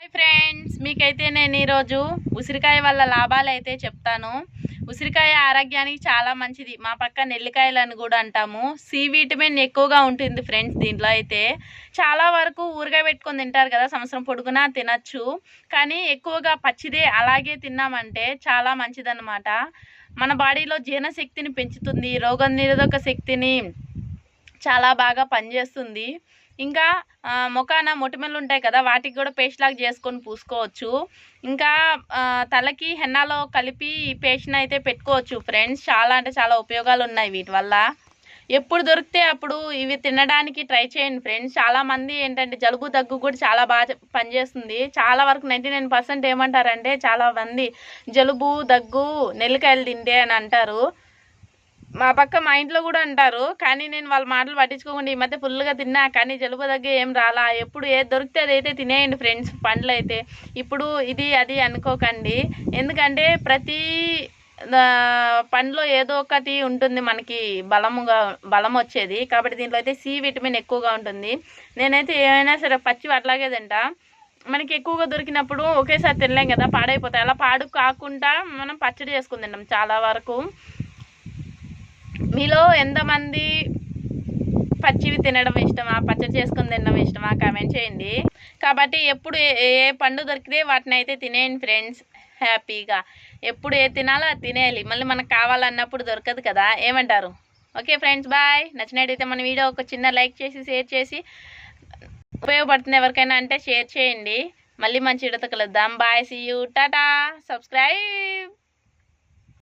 Hi friends మీకైతే నేను ఈరోజు ఉసిరికాయ వల్ల లాభాలు అయితే చెప్తాను. ఉసిరికాయ ఆరోగ్యానికి చాలా మంచిది. మా పక్క నెల్లికాయలు అని కూడా అంటాము. సి విటమిన్ ఎక్కువగా ఉంటుంది ఫ్రెండ్స్ దీంట్లో అయితే. చాలా వరకు ఊరగా పెట్టుకొని తింటారు కదా సంవత్సరం పొడుగునా తినచ్చు. కానీ ఎక్కువగా పచ్చిదే అలాగే తిన్నామంటే చాలా మంచిదన్నమాట. మన బాడీలో జీర్ణశక్తిని పెంచుతుంది రోగ నిరోధక శక్తిని చాలా బాగా పనిచేస్తుంది. ఇంకా ఆ, ముఖాన మొటిమలు ఉంటాయి కదా వాటికి కూడా పేస్ట్ లాగా చేసుకొని పూసుకోవచ్చు. ఇంకా తలకి హెన్నాలో కలిపి పేస్ట్ని అయితే పెట్టుకోవచ్చు ఫ్రెండ్స్ చాలా అంటే చాలా ఉపయోగాలు ఉన్నాయి వీటి వల్ల. ఎప్పుడు దొరికితే అప్పుడు ఇవి తినడానికి ట్రై చేయండి ఫ్రెండ్స్ చాలా మంది ఏంటంటే జలుబు దగ్గు కూడా చాలా బాగా పనిచేస్తుంది. చాలా వరకు నైంటీ నైన్ పర్సెంట్ ఏమంటారంటే చాలా మంది జలుబు దగ్గు నెల్లికాయలు తింటే అని అంటారు. మా పక్క మా ఇంట్లో కూడా అంటారు కానీ నేను వాళ్ళ మాటలు పట్టించుకోకుండా ఈ మధ్య ఫుల్గా తిన్నా కానీ జలుబు దగ్గర ఏం రాలా ఎప్పుడు ఏది దొరికితే అదైతే తినేయండి ఫ్రెండ్స్ పండ్లు అయితే. ఇప్పుడు ఇది అది అనుకోకండి. ఎందుకంటే ప్రతి పండ్లో ఏదో ఒకటి ఉంటుంది మనకి బలముగా బలం వచ్చేది. కాబట్టి దీంట్లో అయితే సి విటమిన్ ఎక్కువగా ఉంటుంది. నేనైతే ఏమైనా సరే పచ్చి అట్లాగే తింటా. మనకి ఎక్కువగా దొరికినప్పుడు ఒకేసారి తినలేం కదా పాడైపోతాయి. అలా పాడు కాకుండా మనం పచ్చడి చేసుకుని తింటాం చాలా వరకు. మీలో ఎంతమంది పచ్చివి తినడం ఇష్టమా? పచ్చడి చేసుకొని తినడం ఇష్టమా? కామెంట్ చేయండి. కాబట్టి ఎప్పుడు ఏ ఏ పండు దొరికితే వాటిని అయితే తినేయండి ఫ్రెండ్స్. హ్యాపీగా. ఎప్పుడు ఏ తినాలో అది తినేయాలి. మళ్ళీ మనకు కావాలన్నప్పుడు దొరకదు కదా. ఏమంటారు? Okay friends bye. నచ్చినట్టయితే మన వీడియో ఒక చిన్న లైక్ చేసి షేర్ చేసి ఉపయోగపడుతుంది ఎవరికైనా అంటే షేర్ చేయండి. మళ్ళీ మంచి విడత కలుద్దాం. Bye see you tata. Subscribe.